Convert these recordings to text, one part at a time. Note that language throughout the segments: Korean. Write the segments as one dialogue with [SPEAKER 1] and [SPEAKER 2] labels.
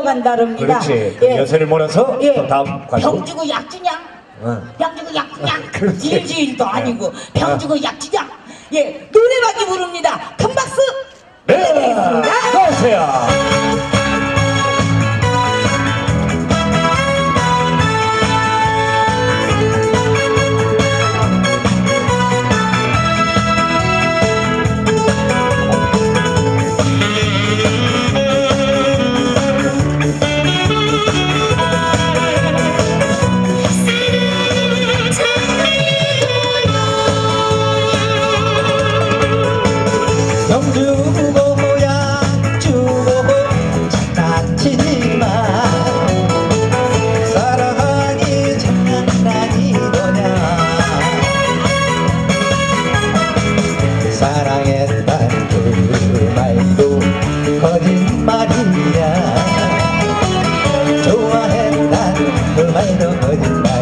[SPEAKER 1] 이어간다릅니다.
[SPEAKER 2] 그렇지. 그 여세를 몰아서 또 다음 가수.
[SPEAKER 1] 병 주고 약 주냐?
[SPEAKER 2] 응.
[SPEAKER 1] 병 주고 약 주냐?
[SPEAKER 2] 그렇지.
[SPEAKER 1] 일주일도
[SPEAKER 2] 네.
[SPEAKER 1] 아니고 병 주고 약 주냐? 예, 노래방이 부릅니다. 큰 박수
[SPEAKER 2] 네.
[SPEAKER 1] 부탁드리겠습니다.
[SPEAKER 2] 나오세요.
[SPEAKER 3] 영주고 약주고 장난치지마 사랑이 장난아니더냐. 사랑했단 그 말도 거짓말이야. 좋아했단 그 말도 거짓말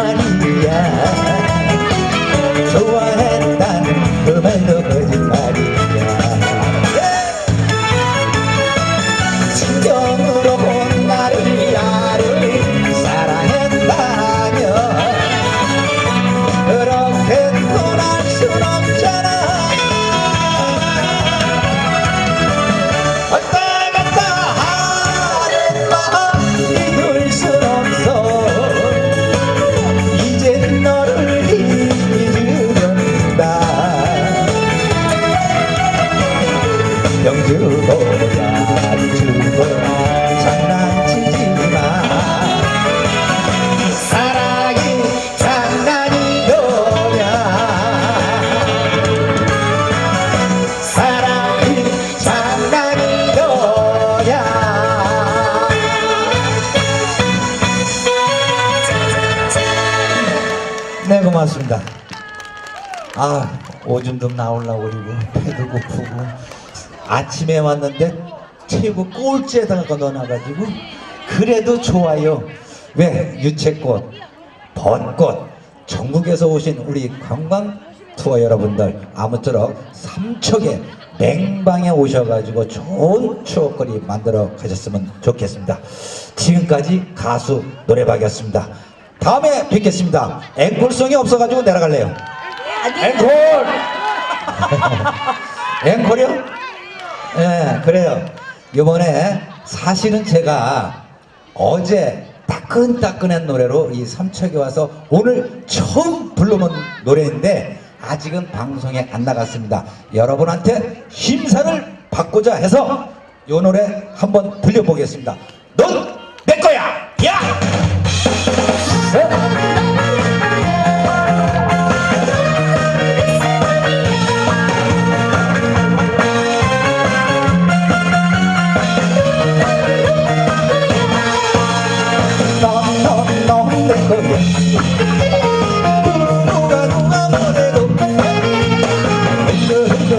[SPEAKER 3] 거짓말이야 좋 고맙습니다. 아 오줌도 나오려고 그리고 배도 고프고 아침에 왔는데 최고 꼴찌에다가 넣어놔가지고 그래도 좋아요. 왜? 유채꽃 벚꽃. 전국에서 오신 우리 관광 투어 여러분들 아무쪼록 삼척에 맹방에 오셔가지고 좋은 추억거리 만들어 가셨으면 좋겠습니다. 지금까지 가수 노래방이었습니다 다음에 뵙겠습니다 앵콜송이 없어가지고 내려갈래요 앵콜 앵콜이요? 예, 그래요. 이번에 사실은 제가 어제 따끈따끈한 노래로 이 삼척에 와서 오늘 처음 불러본 노래인데 아직은 방송에 안 나갔습니다. 여러분한테 심사를 받고자 해서 이 노래 한번 들려보겠습니다. 넌 내 거야! 야!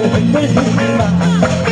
[SPEAKER 3] Bye.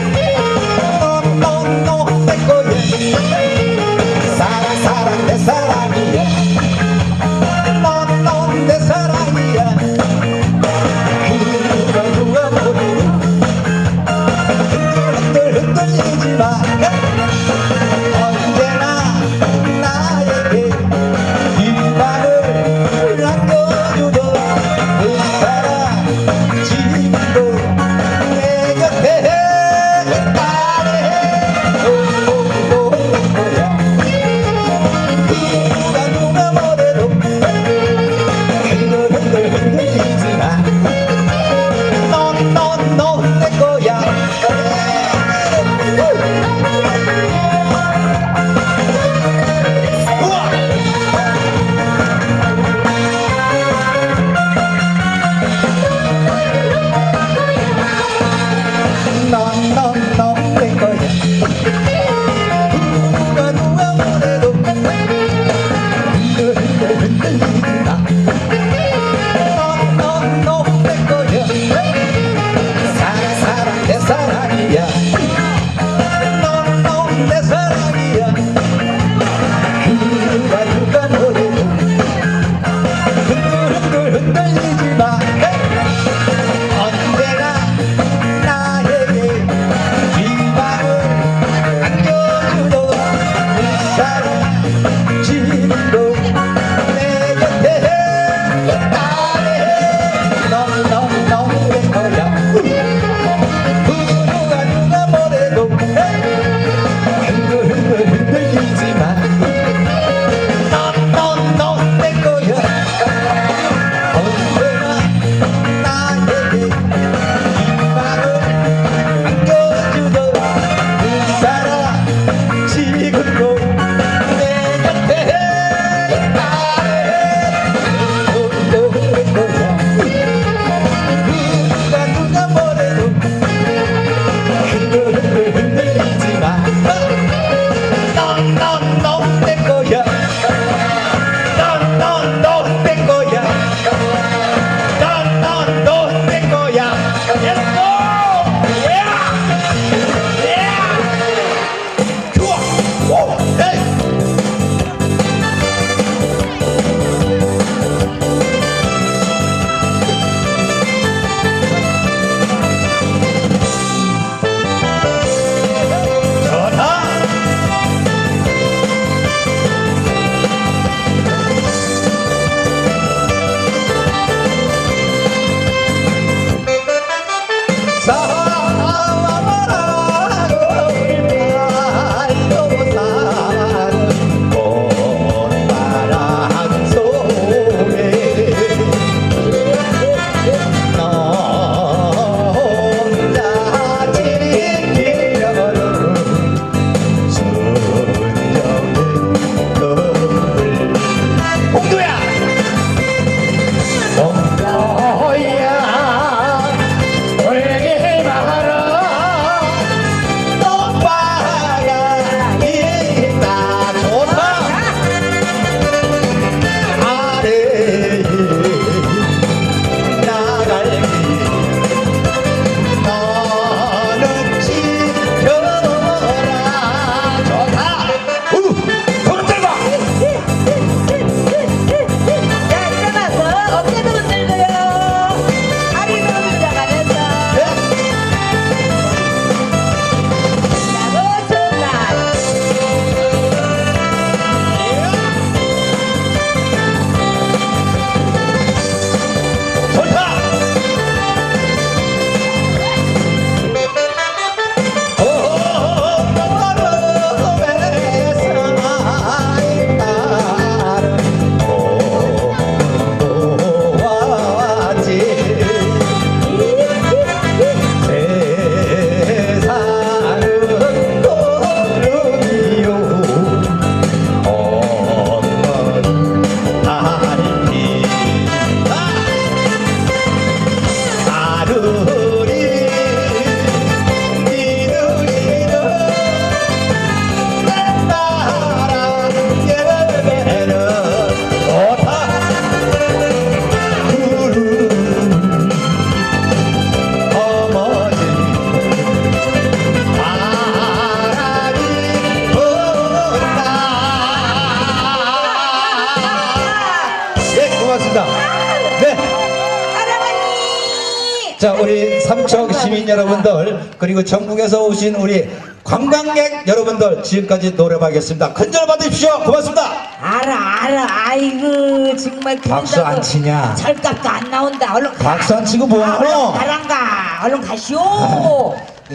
[SPEAKER 3] 자
[SPEAKER 1] 우리
[SPEAKER 3] 삼척 시민 여러분들 그리고 전국에서 오신 우리 관광객 여러분들 지금까지 노래하겠습니다. 큰절 받으십시오. 고맙습니다.
[SPEAKER 1] 알아 알아. 아이고 정말
[SPEAKER 3] 박수 안 치냐?
[SPEAKER 1] 절값도 안 나온다. 얼른 가.
[SPEAKER 3] 박수 안 치고 뭐하노?
[SPEAKER 1] 가란가. 얼른 가시오.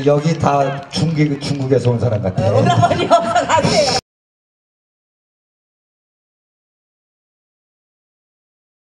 [SPEAKER 3] 여기 다 중국, 중국에서 온 사람 같아.
[SPEAKER 1] 오라버니 어서 가세요